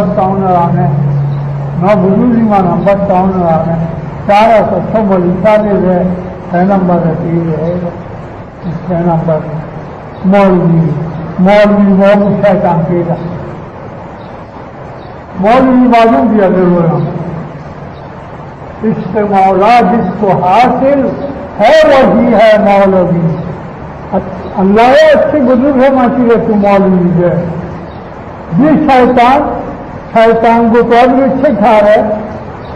တ်တောင်းလာတယ်နော်ဘုလူကြီးမှာနံပါတ်တောင်းလာတယ်စားရဆိုဆုံးမလို့စားနေတဲ့ဆယ်နံပါတ်တည်းရဲ့ဆယ်နံပါတ်မော် शैतान को पद भी सिखा रहे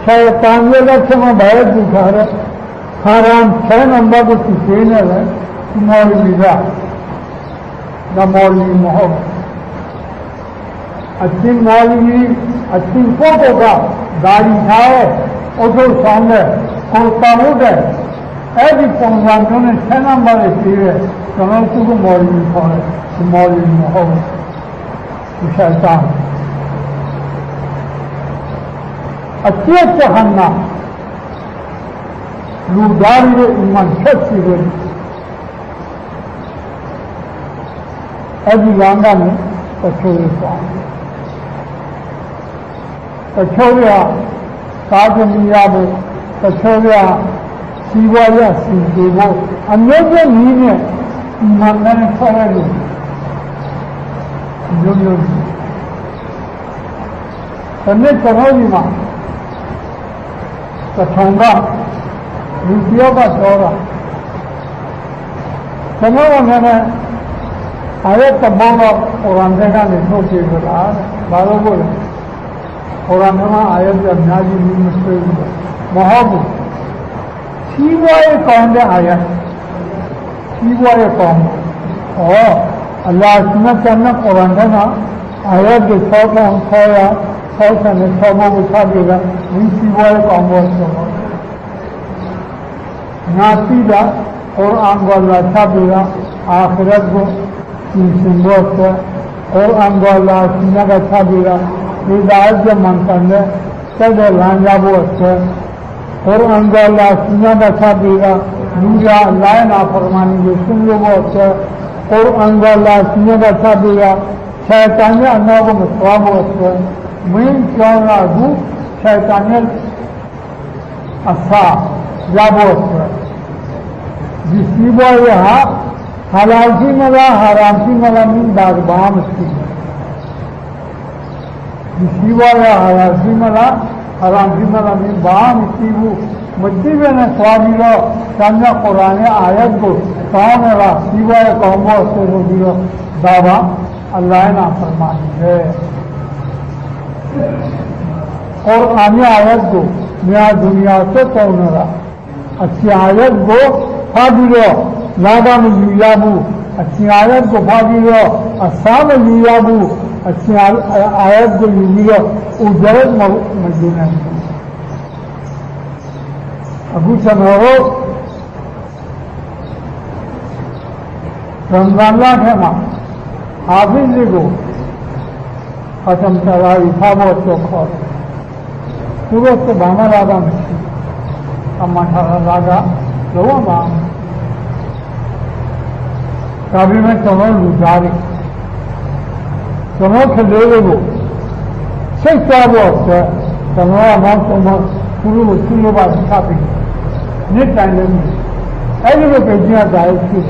शैतान ये लक्ष्य में भारत दिखा रहे हराम छह नंबर को सीखे है मौलवी का न मौलवी मोहब्बत अच्छी मौलवी अच्छी फोटो का गाड़ी खाए ओटो सामने कुर्ता उठे ऐसी पंजाबियों ने छह नंबर सीखे तो मैं उसको मौलवी मौलवी मोहब्बत शैतान အကျက်တဟန်နာလူသားရဲ့အမှန်ဆက်စီတယ်အဲ့ဒီလမ်းကနေတချို့ပေါ့တချို့ကကားကြီးရဖို့တချို့ကစီးပွားရစီစီဖို့အမျိုးမျိုးနည်းနဲ့ဒီမှာလည်းဆက်ရလို့မျိုးမျိုးဒီနေ့ကျွန်တော်ဒီမှာ သထုံကလူပြောကသောကကျွန်တော်ကလည်းအဲ့တဘောတော့ကုရ်အာန်ထဲကနေထုတ်ကြည့်ကြတာဘာလို့ကိုလဲကုရ်အာန်မှာအာယတ်တွေအများကြီးမဆွေးဘူးမဟုတ်ဘူးရှိွားရဲ့ကောင်းတဲ့အာယတ်ရှိွားရဲ့ကောင်းဩအလ္လာဟ်စနတ်ကနကုရ်အာန်ထဲမှာအာယတ်တွေသောကောင်းခေါ်ရ salsanız sababu sabıyla müsibaya konvorsumuz. Nasıyla Kur'an valla sabıyla ahiret bu. Kimsin bu olsa Kur'an valla sünnaka sabıyla hidayet zamanlarında sederlan ya bu olsa Kur'an valla sünnaka sabıyla dünya Allah'a nafarmani geçsin bu olsa Kur'an valla sünnaka sabıyla şeytani anlamı مین شیطان السا جابو جس کی وہ یہ حلال کی ملا، حرام کی ملا من باغبان اس کی جس کی وہ حلال کی ملا، حرام کی ملا من بام اس کی بو مجھے میں نے سوامی رو سمجھا قرآن آیت کو کون را سیوائے قوم و وہ دلو بابا اللہ نا فرمانی ہے۔ और आने आयत को नया दुनिया से कौन रहा अच्छी आयत को फादिलो लादा में युयाबू अच्छी आयत को फादिलो असा में युयाबू अच्छी आयत को युमिलो उजरत मजून अबू चनोरो रमजान है मां हाफिज जी को खत्म चलाई था वो चौखा सूरत से भामा लागा में अम्मा ठारा लागा लोवा मां कभी में चलो लुचारी चलो खेले वो से क्या वो है चलो अमां चलो शुरू शुरू बात छापी नित टाइम में ऐसे में पेजियां जाए की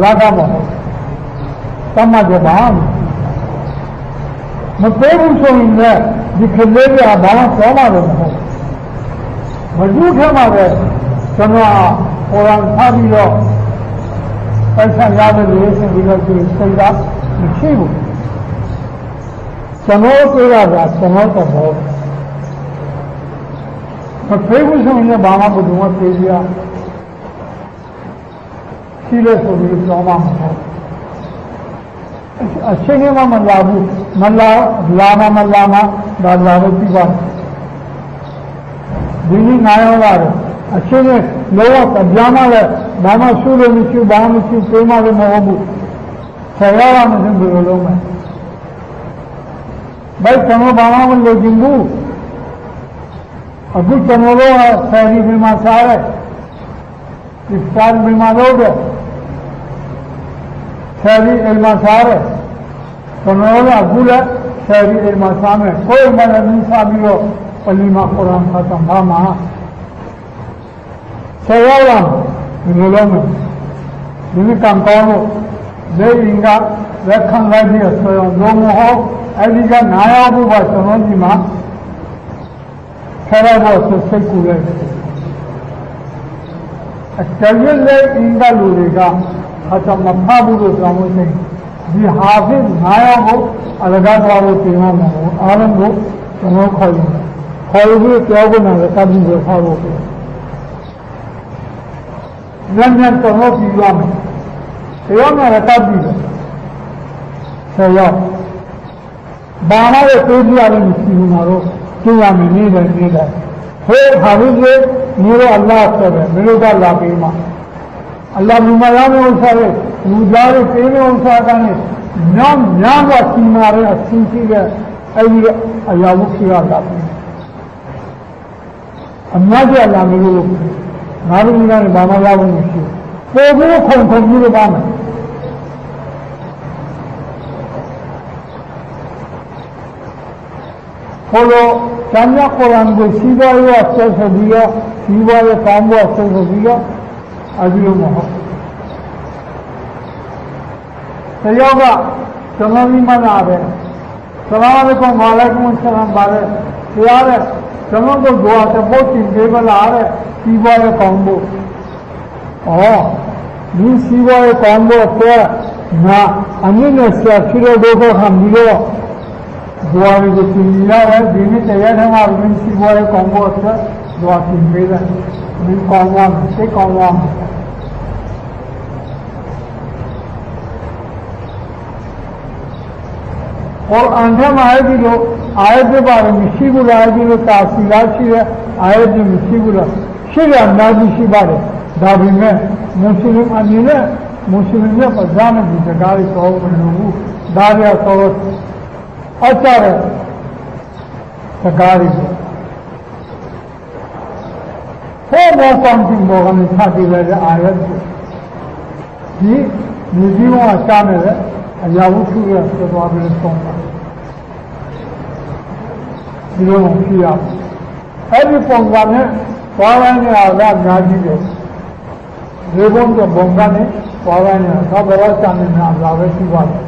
लागा महो तमा जबान မပေးဘူးဆိုရင်လည်းဒီကလေးကဘာမှစောမှာလို့မဟုတ်မကြည့်ခဲ့မှာပဲကျွန်တော်ဟောရန်ထားပြီးတော့ပိုက်ဆံရမယ်လို့ဆိုပြီးတော့ဒီစိတ်ကမရှိဘူးကျွန်တော်ပြောတာကကျွန်တော်တော့မဟုတ်မဖေးဘူးဆိုရင်ဘာမှဘုရားမပေးပြရှိလို့ဆိုပြီးတော့မှမဟုတ်အချိန်မှမလာဘူး Malla, Lama Mallama Darları Pizan. Dini nayonları. Açını Lovas, Adyamalı, Bana Sulu Miçi, Bana Miçi, Seymalı Muhabu. Sayyaramızın bir ölümü. Bay Tamo Bana Mullo Cingu. Abu Tamo Lova Sayri Bilma Sare. İftar Bilma Lobe. Sayri Bilma Sare. ကျွန်တော်ကအခုလည်းဆယ်ရီတွေမှာစားမယ်ကိုယ်မှလည်းမင်းစားပြီးတော့ပလီမှာကုရ်အာန်ဖတ်တာဘာမှဆယ်ရောက်လာဒီလိုလုံးမယ်ဒီနေ့ကံကောင်းလို့လေရင်ကလက်ခံလိုက်ပြီးတော့ဆိုရင်လုံးမဟုတ်အဲဒီကနာရဖို့ပါကျွန်တော်ဒီမှာဆရာတော်ဆစိတ်ကူရဲ့အတကယ်လေအင်္ဂါလူတွေကဟာတမဖဘူးလို့ပြောမှုနေတယ် ဒီဟာဖိနားရောက်ဖို့အလကားသွားလို့ပြင်ရမှာကိုအားလုံးကိုကျွန်တော်ခေါ်ရင်ခေါ်ပြီးပြောဖို့နဲ့တတ်ပြီးတော့ခေါ်ဖို့ညံ့ညံ့တော့ပြီးရမယ်တရားမှာတတ်ပြီးတော့ဆရာဘာမှလည်းသိကြရတယ်မရှိဘူးငါတို့ကျင့်ရမယ်နေတယ်နေတယ်ဟေးဟာဘူးလေမျိုးအလ္လာဟ်ဆိုတယ်မင်းတို့ကလာပြီးမှအလ္လာဟ်မြမရမယ့်ဥစ္စာတွေ လူသားတွေပေးမယ့်ဥစ္စာကနေညောင်းညောင်းကစီမာရအစီစီတဲ့အဲဒီအရာဝုခိရလာပြီအမြတ်ကျလာမလို့ငါတို့ကလည်းဘာမှရဖို့မရှိဘူးပို့ပြီးခုံခုံပြီးတော့ပါမယ်ဟိုလိုကျမ်းမြတ်ကုရ်အာန်ကိုစီးပွားရေးအဆက်ဆက်ပြီးတော့စီးပွားရေးကောင်းဖို့ဆက်ဆက်ပြီးတော့အဲဒီလိုမဟုတ်တယောက်ကကျွန်တော်ဒီမှာလာတယ်ဆလာမအလိုင်ကွမ်ဝါလိုင်ကွမ်ဆလာမ်ပါလေတ ရားတဲ့ကျွန်တော်တို့ဒွါတပုတ်တင်ပေးမလားတဲ့စီးပွားရေးကောင်းဖို့ဩဒီစီးပွားရေးကောင်းဖို့အတွက်ငါအမြင့်နဲ့ဆရာဖြစ်တဲ့ဒုက္ခခံပြီးတော့ဒွါတွေကိုပြင်ရတယ်ဒီနေ့တရားထဲမှာမင်းစီးပွားရေးကောင်းဖို့အတွက်ဒွါပြင်ပေးတယ်မင်းကောင်းသွားမယ်စိတ်ကောင်းသွားမယ်ကုရ်အာ န်ထဲမှာအဲဒီလိုအာယတ်တွေပါလို့မရှိဘူးလားအဲဒီလိုတာစီလားရှိတဲ့အာယတ်တွေမရှိဘူးလားရှိတယ်အများကြီးရှိပါတယ်ဒါပေမဲ့မွတ်စလင်အနေနဲ့မွတ်စလင်ရဲ့ပဇာမဒီစကားတွေတော့မလို့ဘူးဒါရဆိုအကြရစကားတွေဟောမောဆောင်တင်ဘောကနေထားပြတဲ့အာယတ်တွေဒီမြေကြီးကရှားနေတဲ့အရာဝတ္ထုရဆက်သွားပြီးဆုံးတာ ဒီလိုဖြစ်ရအဲ့ဒီပုံစံနဲ့သွားရတဲ့အားကအများကြီးတယ်ဒီဘုံကဘုံကနေသွားရတဲ့သောဘဝစံနဲ့အလားပဲရှိပါတယ်